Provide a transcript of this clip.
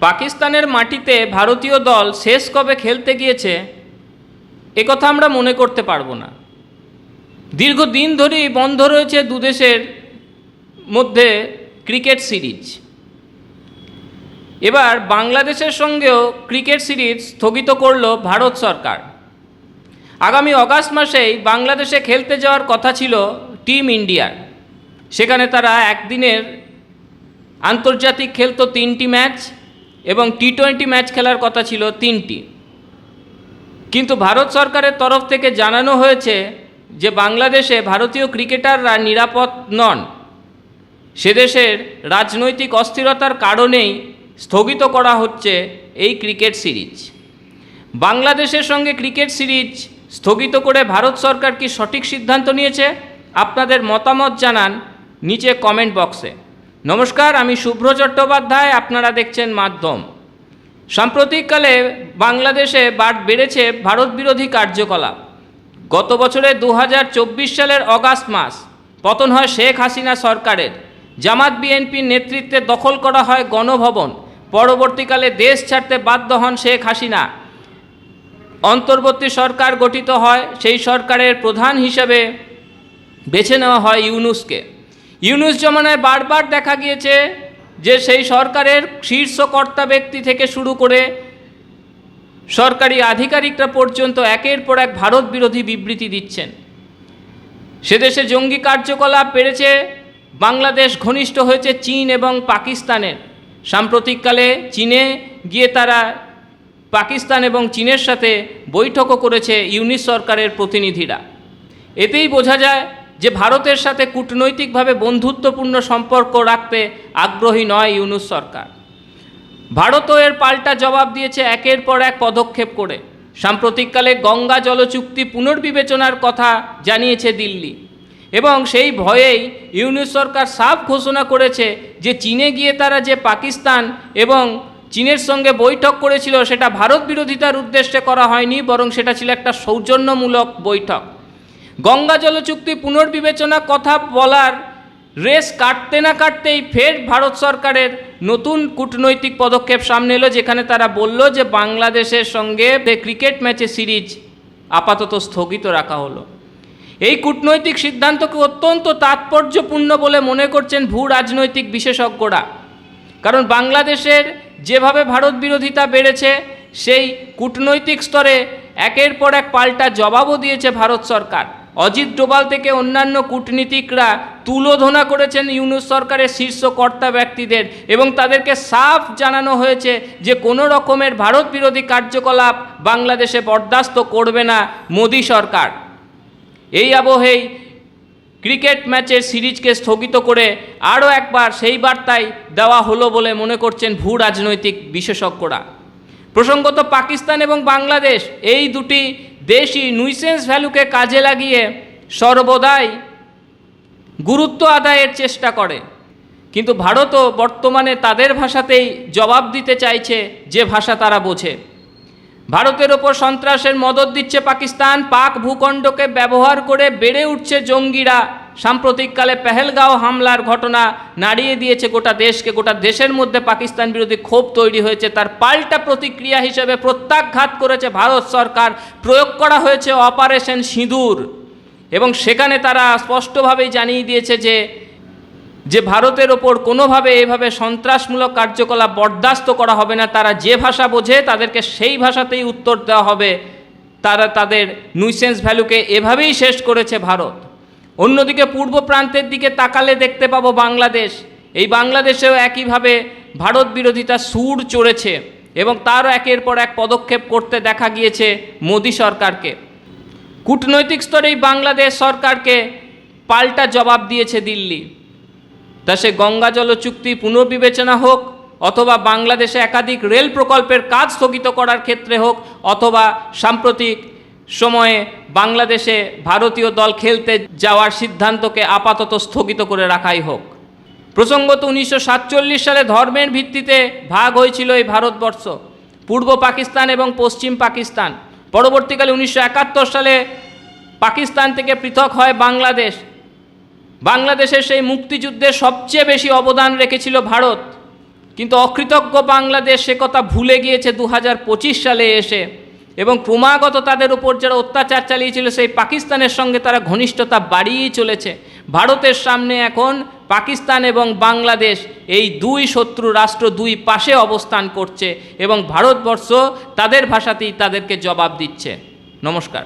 পাকিস্তানের মাটিতে ভারতীয় দল শেষ কবে খেলতে গিয়েছে একথা আমরা মনে করতে পারব না। দীর্ঘদিন ধরেই বন্ধ রয়েছে দুদেশের মধ্যে ক্রিকেট সিরিজ। এবার বাংলাদেশের সঙ্গেও ক্রিকেট সিরিজ স্থগিত করল ভারত সরকার। আগামী অগাস্ট মাসেই বাংলাদেশে খেলতে যাওয়ার কথা ছিল টিম ইন্ডিয়ার। সেখানে তারা একদিনের আন্তর্জাতিক খেলতো তিনটি ম্যাচ এবং টি টোয়েন্টি ম্যাচ খেলার কথা ছিল তিনটি। কিন্তু ভারত সরকারের তরফ থেকে জানানো হয়েছে যে বাংলাদেশে ভারতীয় ক্রিকেটাররা নিরাপদ নন। সে দেশের রাজনৈতিক অস্থিরতার কারণেই স্থগিত করা হচ্ছে এই ক্রিকেট সিরিজ। বাংলাদেশের সঙ্গে ক্রিকেট সিরিজ স্থগিত করে ভারত সরকার কি সঠিক সিদ্ধান্ত নিয়েছে? আপনাদের মতামত জানান নিচে কমেন্ট বক্সে নমস্কার, আমি শুভ্র চট্টোপাধ্যায়, আপনারা দেখছেন মাধ্যম। সাম্প্রতিককালে বাংলাদেশে বেড়েছে ভারত বিরোধী কার্যকলাপ। গত বছরে দু হাজার চব্বিশ সালের অগাস্ট মাস, পতন হয় শেখ হাসিনা সরকারের। জামাত বিএনপির নেতৃত্বে দখল করা হয় গণভবন। পরবর্তীকালে দেশ ছাড়তে বাধ্য হন শেখ হাসিনা। অন্তর্বর্তী সরকার গঠিত হয়, সেই সরকারের প্রধান হিসেবে বেছে নেওয়া হয় ইউনুসকে। ইউনুস জমানায় বারবার দেখা গিয়েছে যে সেই সরকারের শীর্ষ কর্তা ব্যক্তি থেকে শুরু করে সরকারি আধিকারিকরা পর্যন্ত একের পর এক ভারত বিরোধী বিবৃতি দিচ্ছেন। সে দেশে জঙ্গি কার্যকলাপ বেড়েছে, বাংলাদেশ ঘনিষ্ঠ হয়েছে চীন এবং পাকিস্তানের। সাম্প্রতিককালে চীনে গিয়ে তারা পাকিস্তান এবং চীনের সাথে বৈঠকও করেছে ইউনিস সরকারের প্রতিনিধিরা। এতেই বোঝা যায় যে ভারতের সাথে কূটনৈতিকভাবে বন্ধুত্বপূর্ণ সম্পর্ক রাখতে আগ্রহী নয় ইউনুস সরকার। ভারতও এর পাল্টা জবাব দিয়েছে একের পর এক পদক্ষেপ করে। সাম্প্রতিককালে গঙ্গা জলচুক্তি পুনর্বিবেচনার কথা জানিয়েছে দিল্লি। এবং সেই ভয়েই ইউনিস সরকার সাফ ঘোষণা করেছে যে চীনে গিয়ে তারা যে পাকিস্তান এবং চীনের সঙ্গে বৈঠক করেছিল সেটা ভারত বিরোধিতার উদ্দেশ্যে করা হয়নি, বরং সেটা ছিল একটা সৌজন্যমূলক বৈঠক। গঙ্গা জল চুক্তি পুনর্বিবেচনা কথা বলার রেস কাটতে না কাটতেই ফের ভারত সরকারের নতুন কূটনৈতিক পদক্ষেপ সামনে এলো, যেখানে তারা বলল যে বাংলাদেশের সঙ্গে ক্রিকেট ম্যাচে সিরিজ আপাতত স্থগিত রাখা হলো। এই কূটনৈতিক সিদ্ধান্তকে অত্যন্ত তাৎপর্যপূর্ণ বলে মনে করছেন ভূ রাজনৈতিক বিশেষজ্ঞরা। কারণ বাংলাদেশের যেভাবে ভারত বিরোধিতা বেড়েছে, সেই কূটনৈতিক স্তরে একের পর এক পাল্টা জবাবও দিয়েছে ভারত সরকার। অজিত ডোভাল থেকে অন্যান্য কূটনীতিকরা তুলোধনা করেছেন ইউনুস সরকারের শীর্ষ কর্তা ব্যক্তিদের এবং তাদেরকে সাফ জানানো হয়েছে যে কোনো রকমের ভারত বিরোধী কার্যকলাপ বাংলাদেশে বরদাস্ত করবে না মোদী সরকার। এই আবহেই ক্রিকেট ম্যাচের সিরিজকে স্থগিত করে আরও একবার সেই বার্তাই দেওয়া হলো বলে মনে করছেন ভূ রাজনৈতিক বিশেষজ্ঞরা। প্রসঙ্গত পাকিস্তান এবং বাংলাদেশ এই দুটি দেশই নুইসেন্স ভ্যালুকে কাজে লাগিয়ে সর্বদাই গুরুত্ব আদায়ের চেষ্টা করে। কিন্তু ভারতও বর্তমানে তাদের ভাষাতেই জবাব দিতে চাইছে যে ভাষা তারা বোঝে। ভারতের ওপর সন্ত্রাসের মদত দিচ্ছে পাকিস্তান, পাক ভূখণ্ডকে ব্যবহার করে বেড়ে উঠছে জঙ্গিরা সাম্প্রতিককালে পেহেলগাঁও হামলার ঘটনা নাড়িয়ে দিয়েছে গোটা দেশকে। গোটা দেশের মধ্যে পাকিস্তান বিরোধী ক্ষোভ তৈরি হয়েছে। তার পাল্টা প্রতিক্রিয়া হিসেবে প্রত্যাঘাত করেছে ভারত সরকার। প্রয়োগ করা হয়েছে অপারেশন সিঁদুর। এবং সেখানে তারা স্পষ্টভাবেই জানিয়ে দিয়েছে যে যে ভারতের ওপর কোনোভাবে এভাবে সন্ত্রাসমূলক কার্যকলাপ বরদাস্ত করা হবে না। তারা যে ভাষা বোঝে, তাদেরকে সেই ভাষাতেই উত্তর দেওয়া হবে। তারা তাদের নুইসেন্স ভ্যালুকে এভাবেই শেষ করেছে ভারত। অন্যদিকে পূর্ব প্রান্তের দিকে তাকালে দেখতে পাবো বাংলাদেশ। এই বাংলাদেশেও একইভাবে ভারত বিরোধিতা সুর চড়েছে এবং তারও একের পর এক পদক্ষেপ করতে দেখা গিয়েছে মোদী সরকারকে। কূটনৈতিক স্তরেই বাংলাদেশ সরকারকে পাল্টা জবাব দিয়েছে দিল্লি। তা সে গঙ্গা জল চুক্তি পুনর্বিবেচনা হোক অথবা বাংলাদেশে একাধিক রেল প্রকল্পের কাজ স্থগিত করার ক্ষেত্রে হোক অথবা সাম্প্রতিক সময়ে বাংলাদেশে ভারতীয় দল খেলতে যাওয়ার সিদ্ধান্তকে আপাতত স্থগিত করে রাখাই হোক। প্রসঙ্গত উনিশশো সাতচল্লিশ সালে ধর্মের ভিত্তিতে ভাগ হয়েছিল এই ভারতবর্ষ। পূর্ব পাকিস্তান এবং পশ্চিম পাকিস্তান। পরবর্তীকালে উনিশশো একাত্তর সালে পাকিস্তান থেকে পৃথক হয় বাংলাদেশ। বাংলাদেশের সেই মুক্তিযুদ্ধে সবচেয়ে বেশি অবদান রেখেছিল ভারত। কিন্তু অকৃতজ্ঞ বাংলাদেশ সে কথা ভুলে গিয়েছে দু হাজার পঁচিশ সালে এসে। এবং ক্রমাগত তাদের উপর যারা অত্যাচার চালিয়েছিল, সেই পাকিস্তানের সঙ্গে তারা ঘনিষ্ঠতা বাড়িয়েই চলেছে। ভারতের সামনে এখন পাকিস্তান এবং বাংলাদেশ এই দুই শত্রু রাষ্ট্র দুই পাশে অবস্থান করছে এবং ভারতবর্ষ তাদের ভাষাতেই তাদেরকে জবাব দিচ্ছে। নমস্কার।